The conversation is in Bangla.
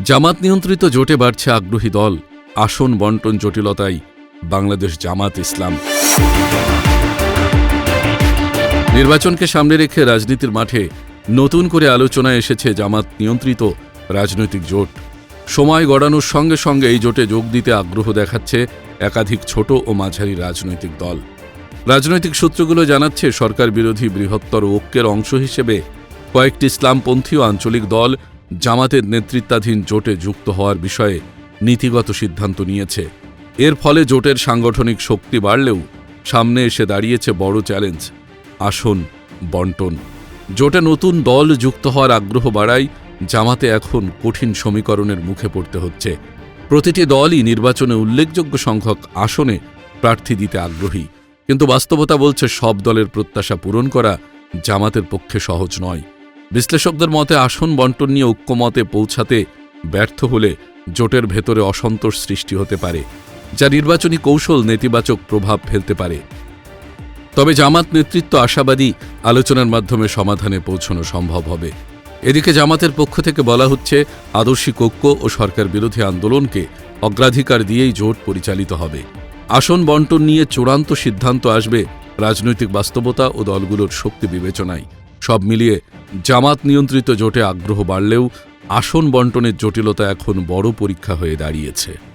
জামাত নিয়ন্ত্রিত জোটে বাড়ছে আগ্রহী দল। আসন বন্টন জটিলতাই বাংলাদেশ জামাত ইসলাম। নির্বাচনকে সামনে রেখে রাজনীতির মাঠে নতুন করে আলোচনায় এসেছে জামাত নিয়ন্ত্রিত রাজনৈতিক জোট। সময় গড়ানোর সঙ্গে সঙ্গে এই জোটে যোগ দিতে আগ্রহ দেখাচ্ছে একাধিক ছোট ও মাঝারি রাজনৈতিক দল। রাজনৈতিক সূত্রগুলো জানাচ্ছে, সরকার বিরোধী বৃহত্তর ঐক্যের অংশ হিসেবে কয়েকটি ইসলামপন্থী ও আঞ্চলিক দল জামাতের নেতৃত্বাধীন জোটে যুক্ত হওয়ার বিষয়ে নীতিগত সিদ্ধান্ত নিয়েছে। এর ফলে জোটের সাংগঠনিক শক্তি বাড়লেও সামনে এসে দাঁড়িয়েছে বড় চ্যালেঞ্জ। আসন, বন্টন। জোটে নতুন দল যুক্ত হওয়ার আগ্রহ বাড়ায় জামাতে এখন কঠিন সমীকরণের মুখে পড়তে হচ্ছে। প্রতিটি দলই নির্বাচনে উল্লেখযোগ্য সংখ্যক আসনে প্রার্থী দিতে আগ্রহী। কিন্তু বাস্তবতা বলছে সব দলের প্রত্যাশা পূরণ করা জামাতের পক্ষে সহজ নয়। বিশ্লেষকদের মতে আসন বন্টন নিয়ে ঐক্যমতে পৌঁছাতে ব্যর্থ হলে জোটের ভেতরে অসন্তোষ সৃষ্টি হতে পারে, যা নির্বাচনী কৌশল নেতিবাচক প্রভাব ফেলতে পারে। তবে জামাত নেতৃত্ব আশাবাদী আলোচনার মাধ্যমে সমাধানে পৌঁছানো সম্ভব হবে। এদিকে জামাতের পক্ষ থেকে বলা হচ্ছে, আদর্শিক ঐক্য ও সরকার বিরোধী আন্দোলনকে অগ্রাধিকার দিয়েই জোট পরিচালিত হবে। আসন বন্টন নিয়ে চূড়ান্ত সিদ্ধান্ত আসবে রাজনৈতিক বাস্তবতা ও দলগুলোর শক্তি বিবেচনায়। সব মিলিয়ে জামাত নিয়ন্ত্রিত জোটে আগ্রহ বাড়লেও আসন বন্টনের জটিলতা এখন বড় পরীক্ষা হয়ে দাঁড়িয়েছে।